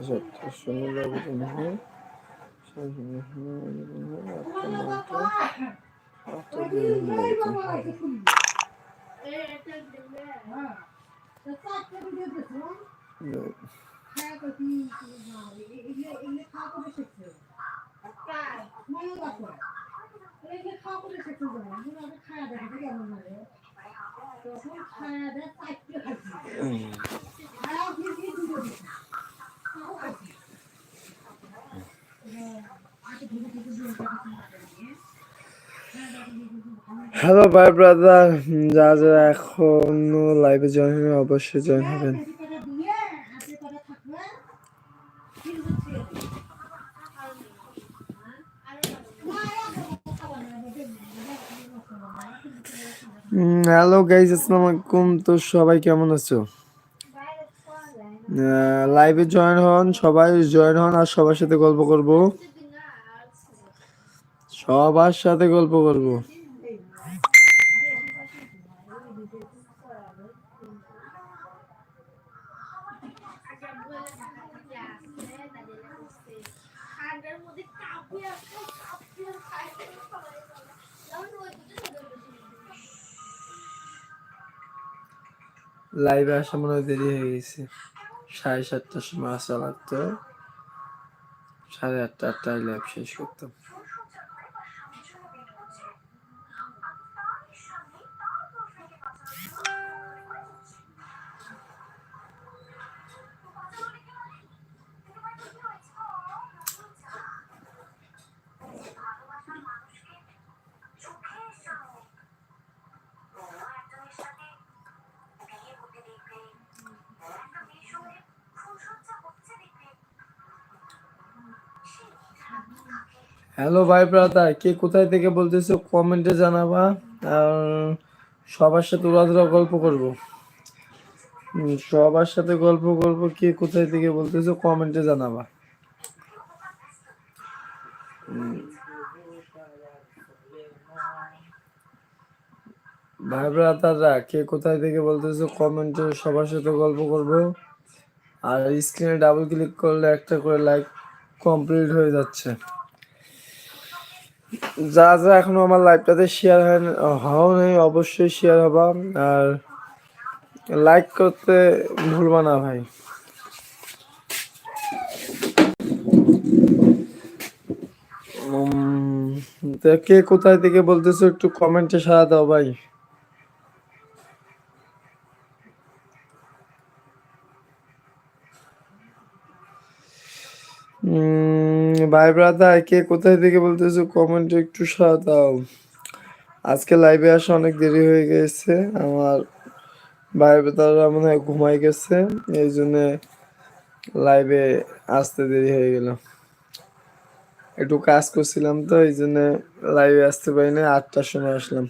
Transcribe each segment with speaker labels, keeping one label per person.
Speaker 1: সাতটার সময় আবেদন হয় সাড়ে সাতটার সময় আবেদন হয় আটটা নয়টা আটটা দুই হ্যালো ভাই ব্রাদার যা যা, এখনও লাইভে জয়েন হয়ে অবশ্যই জয়েন হবেন। হ্যালো গাইজ আসসালামু আলাইকুম। তো সবাই কেমন আছো? লাইভে জয়েন হন, সবাই জয়েন হন, আর সবার সাথে গল্প করব। সবার সাথে গল্প করব। লাইভে আসা মনে হয় দেরি হয়ে গেছে। সাড়ে সাতটার সময় আসা লাগতো। সাড়ে আটটা, আটটায় লাইভ শেষ করতাম। হ্যালো ভাই ব্রাদার কে কোথায় থেকে বলতেছো? কমেন্টে জানাবা আর সবার সাথে উড়াধুরা গল্প করব। সবার সাথে গল্প করব, কে কোথায় থেকে বলতেছো? কমেন্টে জানাবা। ভাই ব্রাদাররা কে কোথায় থেকে বলতেছো? কমেন্টে সবার সাথে গল্প করব। আর স্ক্রিনে ডাবল ক্লিক করলে একটা করে লাইক কমপ্লিট হয়ে যাচ্ছে। যা যা এখন আমার লাইভটাতে শেয়ার হয় নেই, অবশ্যই শেয়ার হবা। আর লাইক করতে ভুলবা না ভাই। কে কোথায় থেকে বলতেছো একটু কমেন্টে সারা দাও ভাই। ভাই ব্রাদার কে কোথায় থেকে বলতেছো? কমেন্টে একটু সাড়া দাও। আজকে লাইভে আসা অনেক দেরি হয়ে গেছে। আমার ভাই ব্রাদাররা মনে হয় ঘুমাই গেছে, এই জন্য লাইভে আসতে দেরি হয়ে গেল। একটু কাজ করছিলাম তো, এই জন্য লাইভে আসতে পারি না আটটার সময় আসলাম।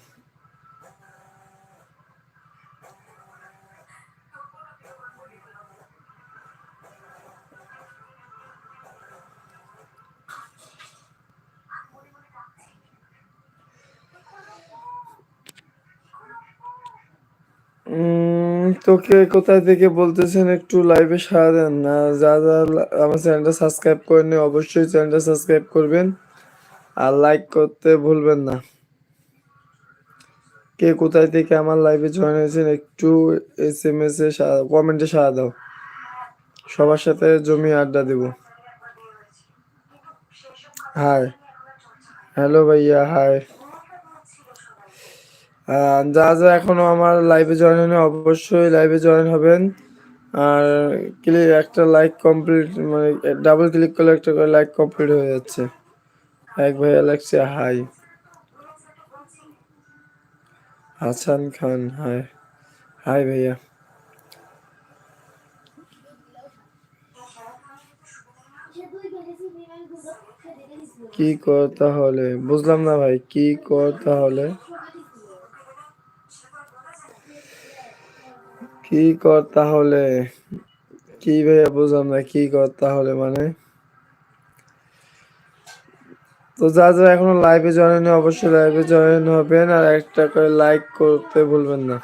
Speaker 1: তোকে কোথায় থেকে বলতেছেন একটু লাইভে সাড়া দেন না। যা যা আমার চ্যানেলটা সাবস্ক্রাইব করেননি অবশ্যই চ্যানেলটা সাবস্ক্রাইব করবেন। আর লাইক করতে ভুলবেন না। কে কোথায় থেকে আমার লাইভে জয়েন হয়েছেন একটু এস এম এস এ কমেন্টে সাড়া দাও। সবার সাথে জমি আড্ডা দেব। হাই হ্যালো ভাইয়া হাই যা যা এখনও আমার লাইভে জয়েন হয়নি, অবশ্যই লাইভে জয়েন হবেন। আর ক্লিক একটা লাইক কমপ্লিট মানে ডাবল ক্লিক করলে একটা করে লাইক কমপ্লিট হয়ে যাচ্ছে। এক ভাইয়া লাগছে hi Hasan Khan hi hi ভাইয়া। কি কর তাহলে বুঝলাম না ভাই, কি কর তাহলে কি কর তাহলে? কি ভাইয়া বুঝলাম না, কি কর তাহলে মানে? তো যা যা এখনও লাইভে জয়েন অবশ্যই লাইভে জয়েন হবেন আর একটা করে লাইক করতে ভুলবেন না।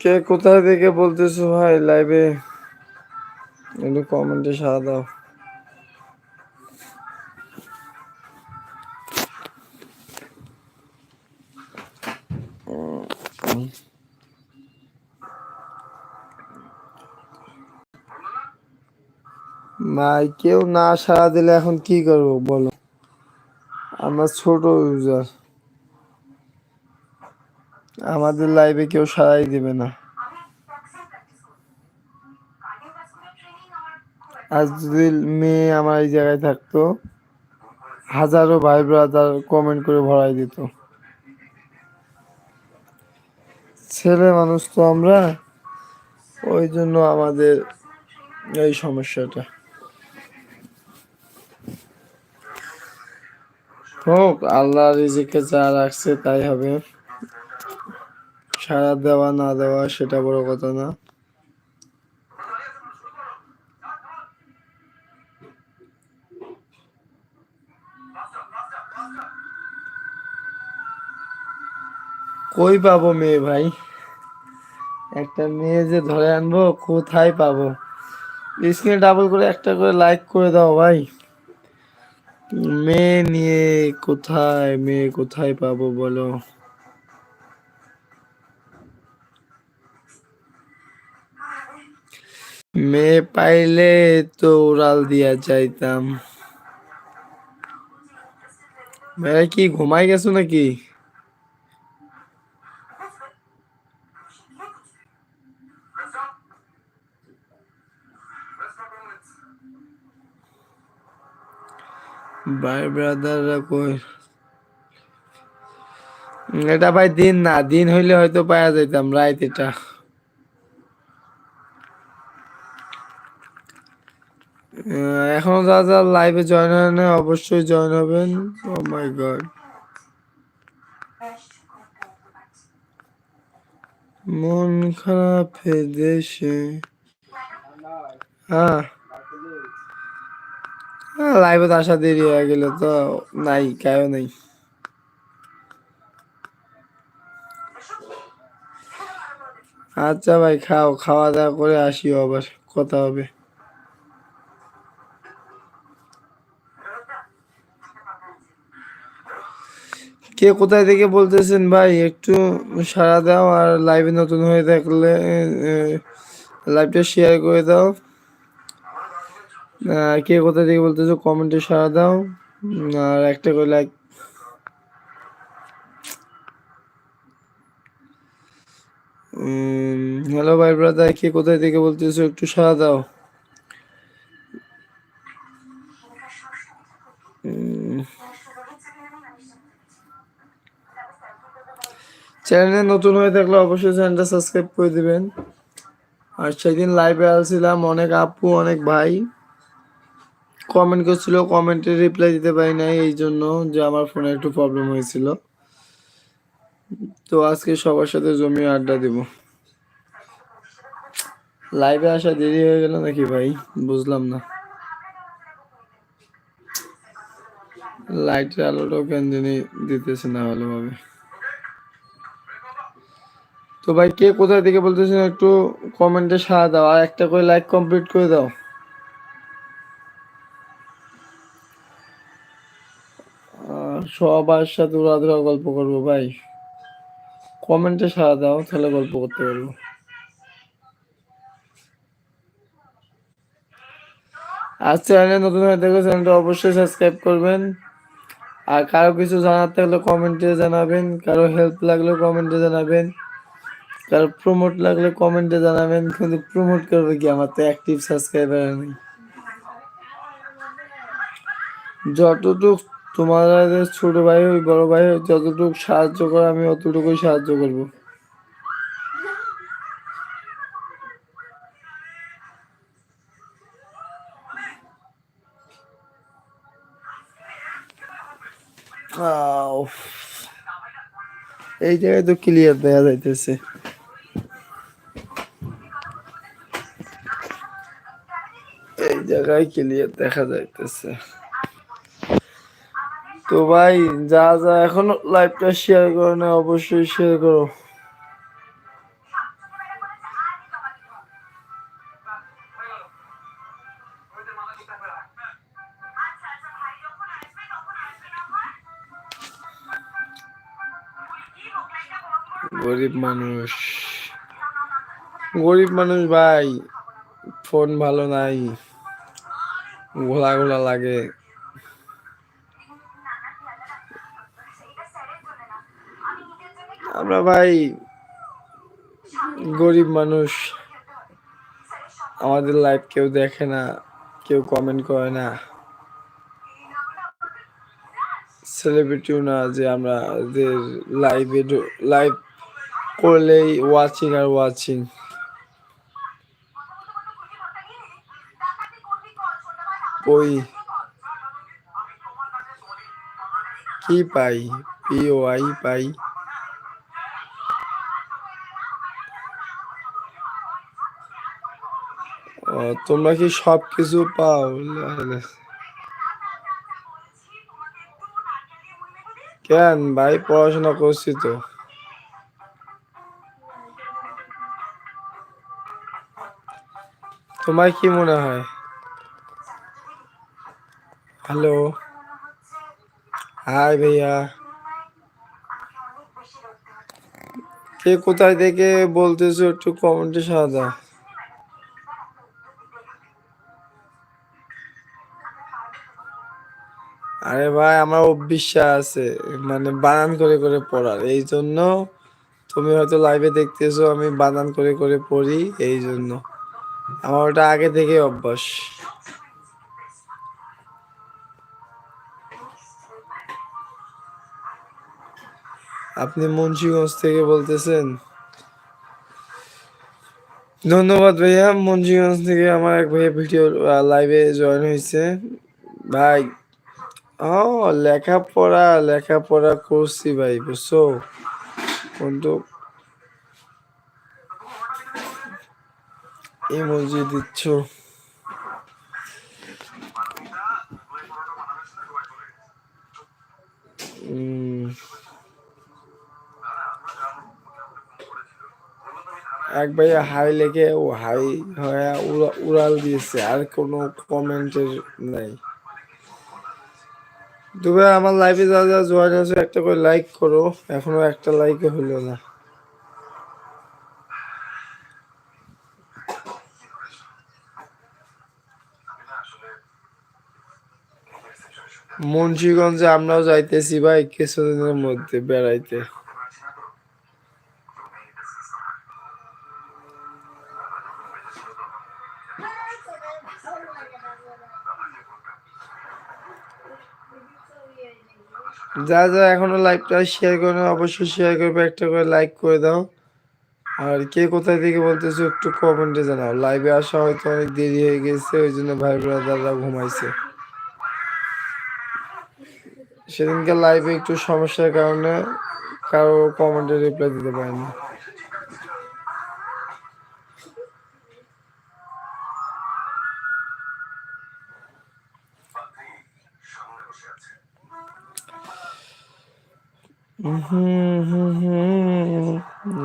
Speaker 1: কে কোথায় থেকে বলতেছো ভাই লাইভে একটু কমেন্টে সাড়া দাও। ভাই, কেউ না সাড়া দিলে এখন কি করব বলো? আমার ছোট ইউজার আমাদের লাইভে কেউ সারাই দিবে না। আজ যদি মেয়ে আমার এই জায়গায় থাকতো, হাজারো ভাই ব্রাদার কমেন্ট করে ভরাই দিত। ছেলে মানুষ তো আমরা, ওই জন্য আমাদের এই সমস্যাটা। হোক, আল্লাহ রিজিকে যা রাখছে তাই হবে। সারা দেওয়া, না দেওয়া সেটা বড় কথা না। কই পাবো মেয়ে ভাই? একটা মেয়ে যে ধরে আনব, কোথায় পাবো? স্ক্রিনে ডাবল করে একটা করে লাইক করে দাও ভাই। মেয়ে নিয়ে কোথায়, মেয়ে কোথায় পাবো বলো? মেয়ে পাইলে তো উড়াল দিয়া যাইতাম। ভাই কি ঘুমাই গেছো নাকি? ভাই ব্রাদাররা কই? এটা ভাই, দিন না, দিন হইলে হয়তো পাওয়া যাইতাম, রাইত এটা। এখনও যারা যারা লাইভে জয়েন হয় না, অবশ্যই জয়েন হবেন। ও মাই গড মন খারাপ দেশে। হ্যাঁ লাইভে তো আসা দেরি হয়ে গেল তো নাই, কেউ নেই। আচ্ছা ভাই, খাও, খাওয়া দাওয়া করে আসিও আবার, কথা হবে। কে কোথায় থেকে বলতেছেন ভাই? একটু সাড়া দাও আর লাইভে নতুন হয়ে থাকলে লাইভটা শেয়ার করে দাও। কে কোথায় থেকে বলতেছো কমেন্টে সাড়া দাও। আর একটা করে লাইক হ্যালো ভাই ব্রাদার কে কোথায় থেকে বলতেছো একটু সাড়া দাও। চ্যানেলে নতুন হয়ে থাকলে অবশ্যই চ্যানেলটা সাবস্ক্রাইব করে দিবেন। আর সেদিন লাইভে আসছিলাম অনেক আপু, অনেক ভাই। কমেন্ট করছিল কমেন্টে রিপ্লাই দিতে পারি নাই, এই জন্য যে আমার ফোনে একটু প্রবলেম হয়েছিল। তো আজকে সবার সাথে জমিয়ে আড্ডা দিব। লাইভে আসা দেরি হয়ে গেল নাকি ভাই? বুঝলাম না। লাইটের আলোটাও কেন দিতেছে না ভালোভাবে। তো ভাই, কে কোথায় থেকে বলতেছেন একটু কমেন্টে সাড়া দাও, আর একটা করে লাইক কমপ্লিট করে দাও। সবার সাথে উড়াধুরা গল্প করব ভাই। কমেন্টে সাড়া দাও, তাহলে গল্প করতে পারব। আর চ্যানেলে নতুন হয়ে থাকলে চ্যানেলটা অবশ্যই সাবস্ক্রাইব করবেন। আর কারও কিছু জানার থাকলে কমেন্টে জানাবেন, কারও হেল্প লাগলে কমেন্টে জানাবেন। কারও প্রমোট লাগলে কমেন্টে জানাবেন কিন্তু প্রমোট করবে কি? আমার তো অ্যাক্টিভ সাবস্ক্রাইবার নেই। যতটুক তোমাদের ছোট ভাই ওই বড় ভাই হোক, যতটুকু সাহায্য করে আমি অতটুকুই সাহায্য করব। এই জায়গায় তো ক্লিয়ার দেখা যাইতেছে। জায়গায় ক্লিয়ার দেখা যাইতেছে। তো ভাই, যা যা এখনও লাইভটা শেয়ার করো না, অবশ্যই শেয়ার করো। গরিব মানুষ। গরিব মানুষ ভাই ফোন ভালো নাই। ঘোলা ঘোলা লাগে। আমরা ভাই গরিব মানুষ। আমাদের লাইভ কেউ দেখে না, কেউ কমেন্ট করে না। সেলিব্রিটিও না যে আমরা লাইভে লাইভ করলেই ওয়াচিং আর ওয়াচিং ওই কি পাই? পিওআই পাই। তোমরা কি সব কিছু পাও? কেন ভাই? পড়াশোনা করছি তো। তোমার কি মনে হয়? হ্যালো। হাই ভাইয়া। কে কোথায় থেকে বলতেছো একটু কমেন্টে সাদা আরে ভাই, আমার অভ্যাস আছে মানে বানান করে করে পড়ার। এই জন্য তুমি হয়তো লাইভে দেখতেছো, আমি বানান করে করে পড়ি, এই জন্য। আমার ওটা আগে থেকে অভ্যাস। আপনি মুন্সিগঞ্জ থেকে বলতেছেন। ধন্যবাদ ভাইয়া মুন্সিগঞ্জ থেকে আমার এক ভাইয়া ভিডিও লাইভে জয়েন হয়েছে। ভাই ও লেখাপড়া লেখাপড়া করছি ভাই বুঝছ? কিন্তু ইমোজি দিচ্ছ। উম, এক ভাইয়া হাই লেগে ও হাই হয়ে উড়াল দিয়েছে, আর কোনো কমেন্টের নাই। তবে আমার লাইভে যা যা জয়েন আছে একটা করে লাইক করো এখনও একটা লাইকও হলো না। মুন্সিগঞ্জে আমরাও যাইতেছি ভাই, কিছুদিনের মধ্যে বেড়াইতে। যা যা এখনও লাইভটা শেয়ার করে না, অবশ্যই শেয়ার করবে একটা করে লাইক করে দাও। আর কে কোথায় থেকে বলতেছো একটু কমেন্টে জানাও। লাইভে আসা হয়তো অনেক দেরি হয়ে গেছে ওই জন্য ভাই ব্রাদাররা ঘুমাইছে। সেদিনকে লাইভে একটু সমস্যার কারণে কারও কমেন্টে রিপ্লাই দিতে পারিনি।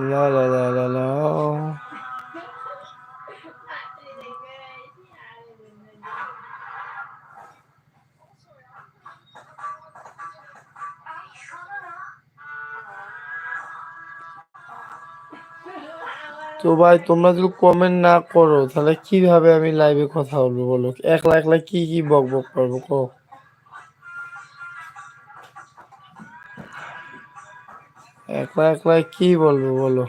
Speaker 1: লা লা তো ভাই, তোমরা যদি কমেন্ট না করো, তাহলে কীভাবে আমি লাইভে কথা বলব বলো? একলা একলা কি কি বক বক করব কো একলা একলা কি বলব বলো?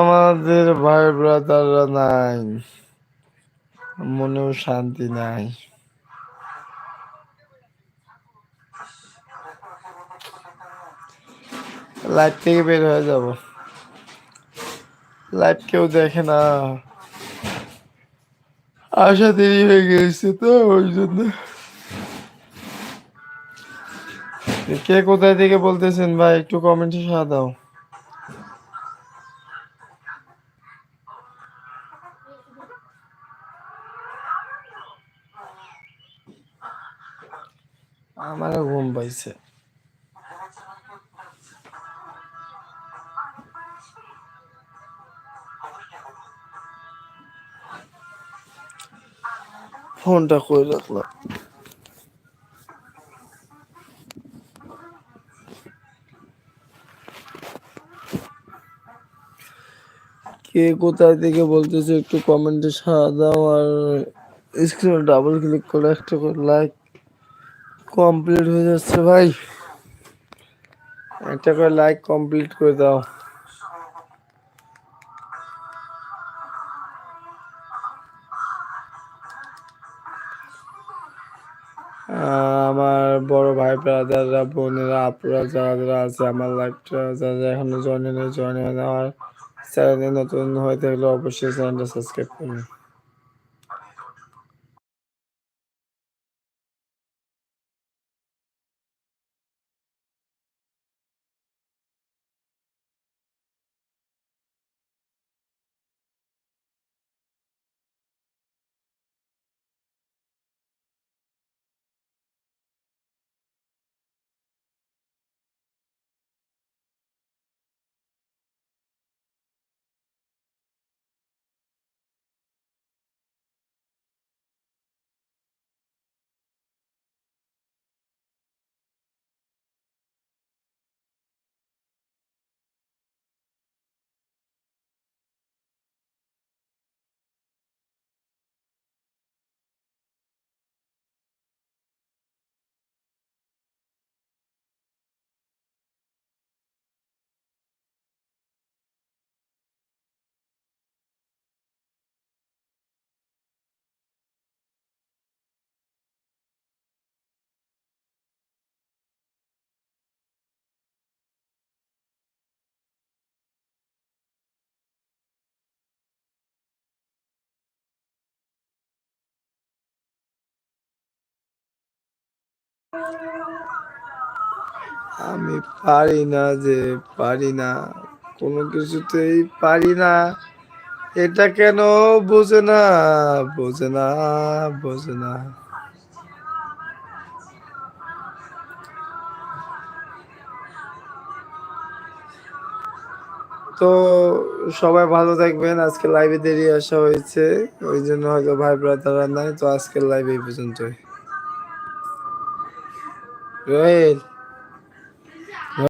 Speaker 1: আমাদের ভাই ব্রাদাররা নাই। মনেও শান্তি নাই। লাইভ থেকে বের হয়ে যাব। লাইভ কেউ দেখে না। আসা দেরি হয়ে গেছে তো, ওই জন্য। কে কোথায় থেকে বলতেছেন ভাই? একটু কমেন্টে সাড়া দাও। আমারও ঘুম পাইছে। ফোনটা কই রাখলাম কে কোথায় থেকে বলতেছে একটু কমেন্টে সাড়া দাও আর স্ক্রিনে ডাবল ক্লিক করে একটা করে লাইক কমপ্লিট হয়ে যাচ্ছে ভাই। একটা করে লাইক কমপ্লিট করে দাও। বড় ভাই ব্রাদাররা বোনেরা, আপুরা যারা যারা আছে আমার লাইফটা যারা যারা এখনও জয়েন নেই জয়েন হয়ে নেওয়ার চ্যানেলে নতুন হয়ে থাকলে অবশ্যই চ্যানেলটা সাবস্ক্রাইব করুন। আমি পারি না যে পারি না। কোনো কিছুতেই পারি না। এটা কেন বোঝে না? বোঝে না বোঝে না। তো সবাই ভালো থাকবেন। আজকে লাইভে দেরি আসা হয়েছে। ওই জন্য হয়তো ভাই ব্রাদাররা নাই। তো আজকের লাইভ এই পর্যন্তই। Öyle.